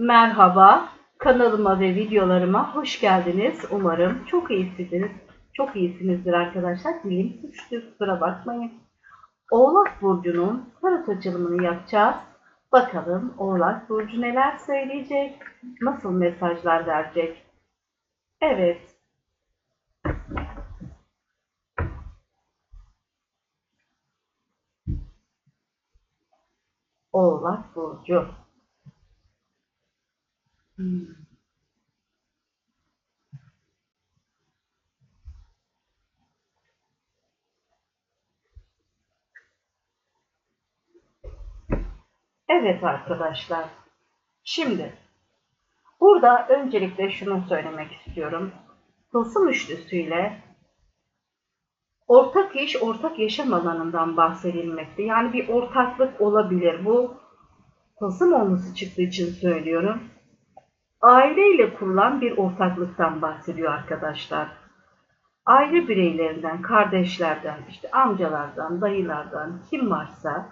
Merhaba, kanalıma ve videolarıma hoş geldiniz. Umarım çok iyisiniz. Çok iyisinizdir arkadaşlar. Dilim suçtu, kusura bakmayın. Oğlak Burcu'nun tarot açılımını yapacağız. Bakalım Oğlak Burcu neler söyleyecek, nasıl mesajlar verecek. Evet, Oğlak Burcu. Hmm. Evet arkadaşlar. Şimdi burada öncelikle şunu söylemek istiyorum. Tılsım üçlüsüyle ortak iş, ortak yaşam alanından bahsedilmekte. Yani bir ortaklık olabilir. Bu tılsım olması çıktığı için söylüyorum. Aileyle kurulan bir ortaklıktan bahsediyor arkadaşlar. Aile bireylerinden, kardeşlerden, işte amcalardan, dayılardan kim varsa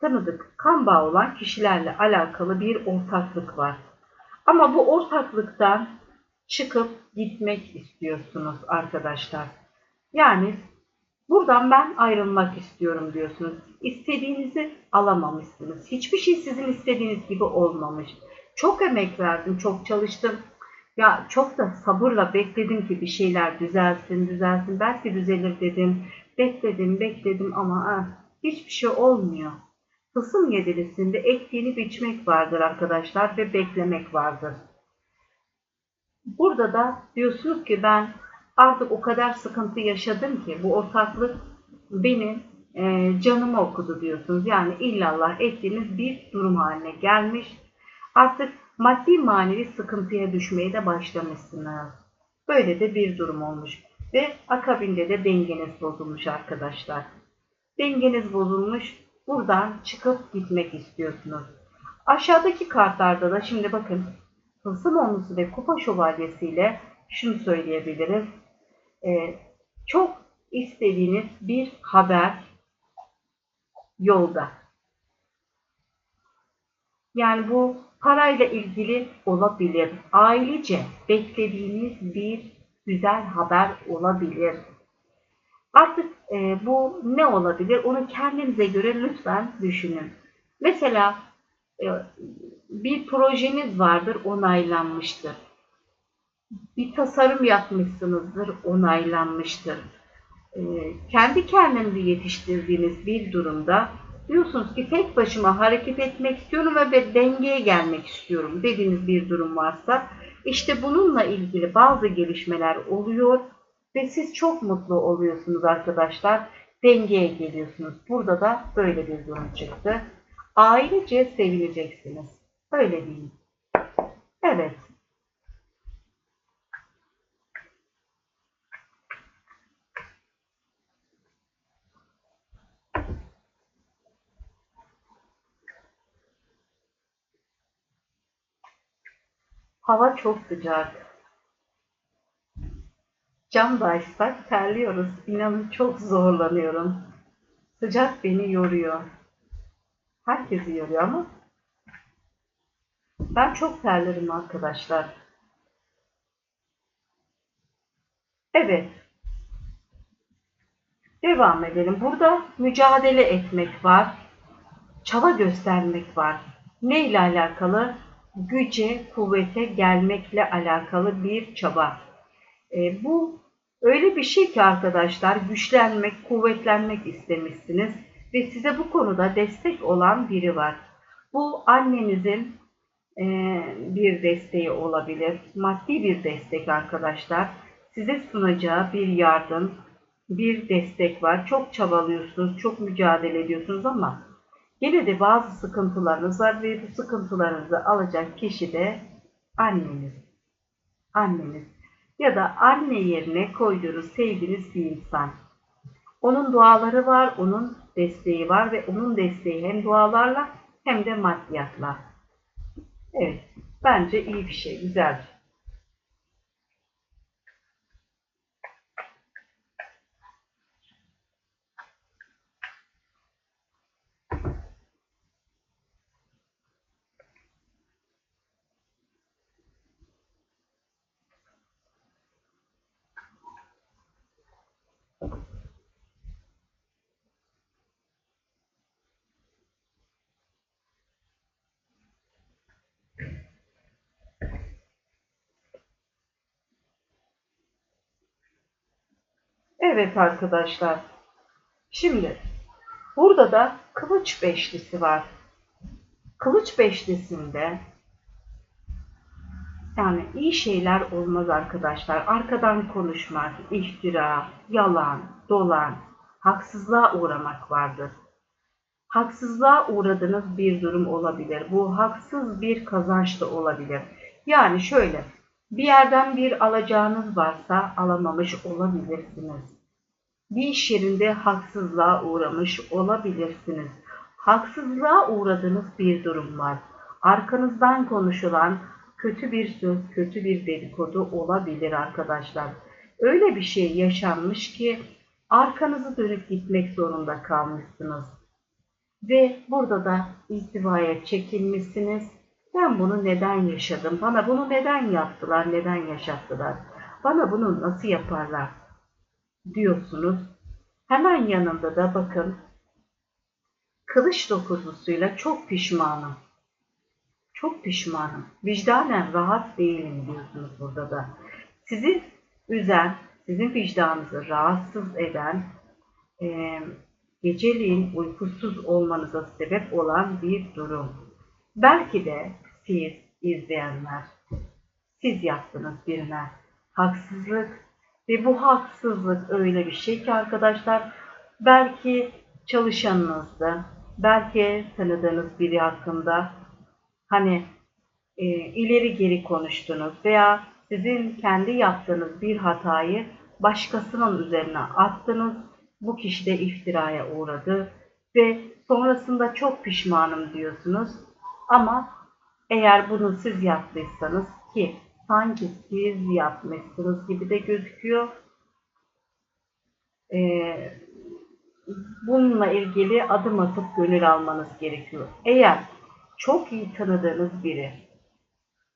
tanıdık kan bağı olan kişilerle alakalı bir ortaklık var. Ama bu ortaklıktan çıkıp gitmek istiyorsunuz arkadaşlar. Yani buradan ben ayrılmak istiyorum diyorsunuz. İstediğinizi alamamışsınız. Hiçbir şey sizin istediğiniz gibi olmamış. Çok emek verdim, çok çalıştım. Ya çok da sabırla bekledim ki bir şeyler düzelsin, düzelsin. Belki düzelir dedim. Bekledim, bekledim ama ah, hiçbir şey olmuyor. Tılsım yedilisinde ektiğini biçmek vardır arkadaşlar ve beklemek vardır. Burada da diyorsunuz ki ben artık o kadar sıkıntı yaşadım ki bu ortaklık benim e, canımı okudu diyorsunuz. Yani illallah ettiğiniz bir durum haline gelmiş. Artık maddi manevi sıkıntıya düşmeye de başlamışsınız. Böyle de bir durum olmuş. Ve akabinde de dengeniz bozulmuş arkadaşlar. Dengeniz bozulmuş. Buradan çıkıp gitmek istiyorsunuz. Aşağıdaki kartlarda da şimdi bakın Tılsım Onlusu ve Kupa Şövalyesi ile şunu söyleyebiliriz. Ee, çok istediğiniz bir haber yolda. Yani bu parayla ilgili olabilir. Ailece beklediğiniz bir güzel haber olabilir. Artık e, bu ne olabilir? Onu kendinize göre lütfen düşünün. Mesela e, bir projeniz vardır, onaylanmıştır. Bir tasarım yapmışsınızdır, onaylanmıştır. E, kendi kendinizi yetiştirdiğiniz bir durumda diyorsunuz ki tek başıma hareket etmek istiyorum ve dengeye gelmek istiyorum dediğiniz bir durum varsa işte bununla ilgili bazı gelişmeler oluyor ve siz çok mutlu oluyorsunuz arkadaşlar. Dengeye geliyorsunuz. Burada da böyle bir durum çıktı. Ailece sevineceksiniz. Öyle diyeyim. Evet. Hava çok sıcak. Cam da açsak terliyoruz. İnanın çok zorlanıyorum. Sıcak beni yoruyor. Herkesi yoruyor ama ben çok terlerim arkadaşlar. Evet. Devam edelim. Burada mücadele etmek var. Çaba göstermek var. Ne ile alakalı? Güce, kuvvete gelmekle alakalı bir çaba. E, bu öyle bir şey ki arkadaşlar güçlenmek, kuvvetlenmek istemişsiniz ve size bu konuda destek olan biri var. Bu annenizin e, bir desteği olabilir, maddi bir destek arkadaşlar. Size sunacağı bir yardım, bir destek var. Çok çabalıyorsunuz, çok mücadele ediyorsunuz ama yine de bazı sıkıntılarınız var ve bu sıkıntılarınızı alacak kişi de anneniz. Anneniz ya da anne yerine koyduğunuz, sevdiğiniz bir insan. Onun duaları var, onun desteği var ve onun desteği hem dualarla hem de maddiyatla. Evet, bence iyi bir şey, güzel. Evet arkadaşlar. Şimdi burada da kılıç beşlisi var. Kılıç beşlisinde yani iyi şeyler olmaz arkadaşlar. Arkadan konuşmak, iftira, yalan, dolan, haksızlığa uğramak vardır. Haksızlığa uğradığınız bir durum olabilir. Bu haksız bir kazanç da olabilir. Yani şöyle, bir yerden bir alacağınız varsa alamamış olabilirsiniz. Bir iş yerinde haksızlığa uğramış olabilirsiniz. Haksızlığa uğradığınız bir durum var. Arkanızdan konuşulan kötü bir söz, kötü bir dedikodu olabilir arkadaşlar. Öyle bir şey yaşanmış ki arkanızı dönüp gitmek zorunda kalmışsınız. Ve burada da istivaya çekilmişsiniz. Ben bunu neden yaşadım? Bana bunu neden yaptılar? Neden yaşattılar? Bana bunu nasıl yaparlar? Diyorsunuz. Hemen yanında da bakın kılıç dokuzlusuyla çok pişmanım. Çok pişmanım. Vicdanen rahat değilim diyorsunuz burada da. Sizi üzen, sizin vicdanınızı rahatsız eden, e, geceliğin uykusuz olmanıza sebep olan bir durum. Belki de siz izleyenler, siz yaptınız birine haksızlık ve bu haksızlık öyle bir şey ki arkadaşlar belki çalışanınızdı, belki tanıdığınız biri hakkında hani e, ileri geri konuştunuz veya sizin kendi yaptığınız bir hatayı başkasının üzerine attınız. Bu kişi de iftiraya uğradı ve sonrasında çok pişmanım diyorsunuz. Ama eğer bunu siz yaptıysanız ki sanki siz yapmışsınız gibi de gözüküyor. Ee, bununla ilgili adım atıp gönül almanız gerekiyor. Eğer çok iyi tanıdığınız biri,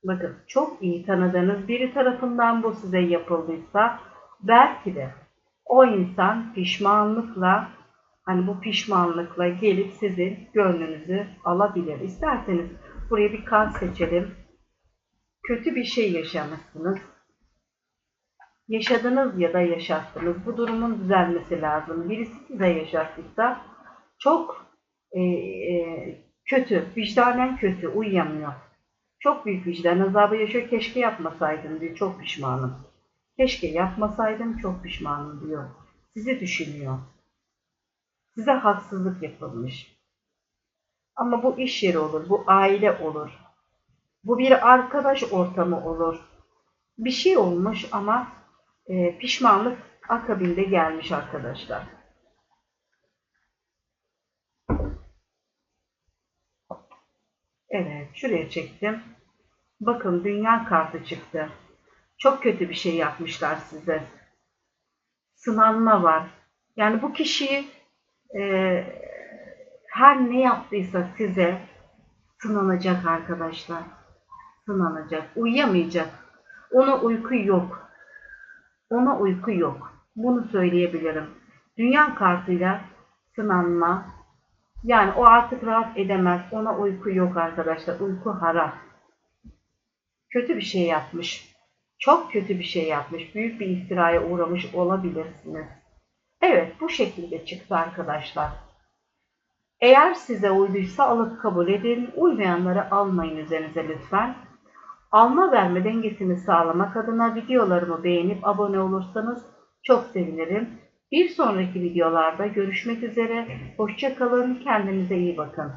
bakın çok iyi tanıdığınız biri tarafından bu size yapıldıysa belki de o insan pişmanlıkla hani bu pişmanlıkla gelip sizin gönlünüzü alabilir. İsterseniz buraya bir kart seçelim. Kötü bir şey yaşamışsınız. Yaşadınız ya da yaşattınız. Bu durumun düzelmesi lazım. Birisi size yaşattıysa çok e, e, kötü, vicdanen kötü, uyuyamıyor. Çok büyük vicdan azabı yaşıyor. Keşke yapmasaydım diyor. Çok pişmanım. Keşke yapmasaydım çok pişmanım diyor. Sizi düşünüyor. Size haksızlık yapılmış. Ama bu iş yeri olur, bu aile olur. Bu bir arkadaş ortamı olur. Bir şey olmuş ama e, pişmanlık akabinde gelmiş arkadaşlar. Evet, şuraya çektim. Bakın dünya kartı çıktı. Çok kötü bir şey yapmışlar size. Sınanma var. Yani bu kişiyi e, her ne yaptıysa size sınanacak arkadaşlar. Sınanacak. Uyuyamayacak. Ona uyku yok. Ona uyku yok. Bunu söyleyebilirim. Dünya kartıyla sınanma. Yani o artık rahat edemez. Ona uyku yok arkadaşlar. Uyku haram. Kötü bir şey yapmış. Çok kötü bir şey yapmış. Büyük bir iftiraya uğramış olabilirsiniz. Evet bu şekilde çıktı arkadaşlar. Eğer size uyduysa alıp kabul edin. Uymayanları almayın üzerinize lütfen. Alma verme dengesini sağlamak adına videolarımı beğenip abone olursanız çok sevinirim. Bir sonraki videolarda görüşmek üzere. Hoşçakalın. Kendinize iyi bakın.